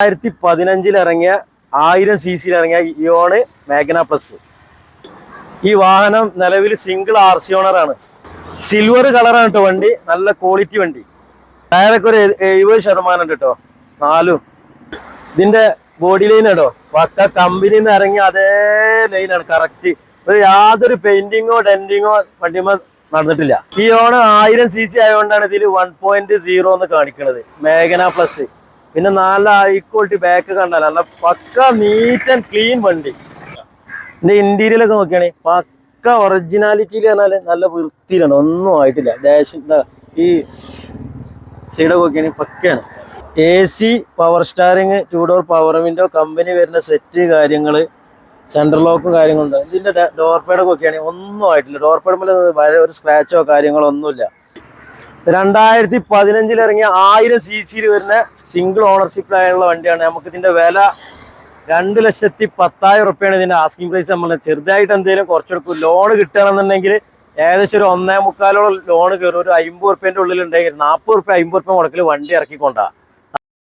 രണ്ടായിരത്തി പതിനഞ്ചിൽ ഇറങ്ങിയ ആയിരം സി സിയിൽ ഇറങ്ങിയ ഇയോണ് മാഗ്ന പ്ലസ്. ഈ വാഹനം നിലവിൽ സിംഗിൾ ആർ സി ഓണറാണ് സിൽവർ കളറാണ് കേട്ടോ വണ്ടി. നല്ല ക്വാളിറ്റി വണ്ടി. ടയറൊക്കെ ഒരു എഴുപത് ശതമാനം ഉണ്ട് കേട്ടോ നാലും. ഇതിന്റെ ബോഡി ലൈൻ കേട്ടോ പക്ക കമ്പനിയിൽ നിന്ന് ഇറങ്ങിയ അതേ ലൈനാണ് കറക്റ്റ് ഒരു യാതൊരു പെയിന്റിങ്ങോ ഡെന്റിങ്ങോ വണ്ടിമ നടന്നിട്ടില്ല. ഈ ഓണം ആയിരം സി സി ആയതുകൊണ്ടാണ് ഇതിൽ വൺ പോയിന്റ് സീറോ എന്ന് കാണിക്കുന്നത് മേഘന പ്ലസ്. പിന്നെ നല്ല ഹൈ ക്വാളിറ്റി ബാക്ക് കണ്ടാൽ നല്ല പക്ക നീറ്റ് ആൻഡ് ക്ലീൻ വണ്ടി. ഇതിന്റെ ഇന്റീരിയലൊക്കെ നോക്കിയാണെ പക്ക ഒറിജിനാലിറ്റിയിൽ പറഞ്ഞാൽ നല്ല വൃത്തിയിലാണ് ഒന്നും ആയിട്ടില്ല. ഡാഷ് ഈ സൈഡൊക്കെ നോക്കിയാണെങ്കിൽ പക്കയാണ്. A C power steering two door power window company വരുന്ന സെറ്റ് കാര്യങ്ങൾ സെൻട്രൽ ലോക്കും കാര്യങ്ങളുണ്ട് ഇതിന്റെ ഡോർ പേഡൊക്കെ നോക്കിയാണെങ്കിൽ ഒന്നും ആയിട്ടില്ല. ഡോർ പേഡ് പോലെ ഒരു സ്ക്രാച്ചോ കാര്യങ്ങളോ ഒന്നുമില്ല. രണ്ടായിരത്തി പതിനഞ്ചിൽ ഇറങ്ങിയ ആയിരം സി സിയിൽ വരുന്ന സിംഗിൾ ഓണർഷിപ്പിലായുള്ള വണ്ടിയാണ്. നമുക്ക് ഇതിന്റെ വില രണ്ട് ലക്ഷത്തി പത്തായിരം റുപ്യാണ് ഇതിന്റെ ആസ്കിംഗ് പ്രൈസ് നമ്മൾ ചെറുതായിട്ട് എന്തെങ്കിലും കുറച്ചെടുക്കും. ലോൺ കിട്ടണമെന്നുണ്ടെങ്കിൽ ഏകദേശം ഒരു ഒന്നേ മുക്കാലോളം ലോൺ കയറും. ഒരു അമ്പത് റുപ്യന്റെ ഉള്ളിൽ ഉണ്ടെങ്കിൽ നാൽപ്പത് റുപ്യ അമ്പത് റുപ്യ മുടക്കിൽ വണ്ടി ഇറക്കിക്കൊണ്ടാ.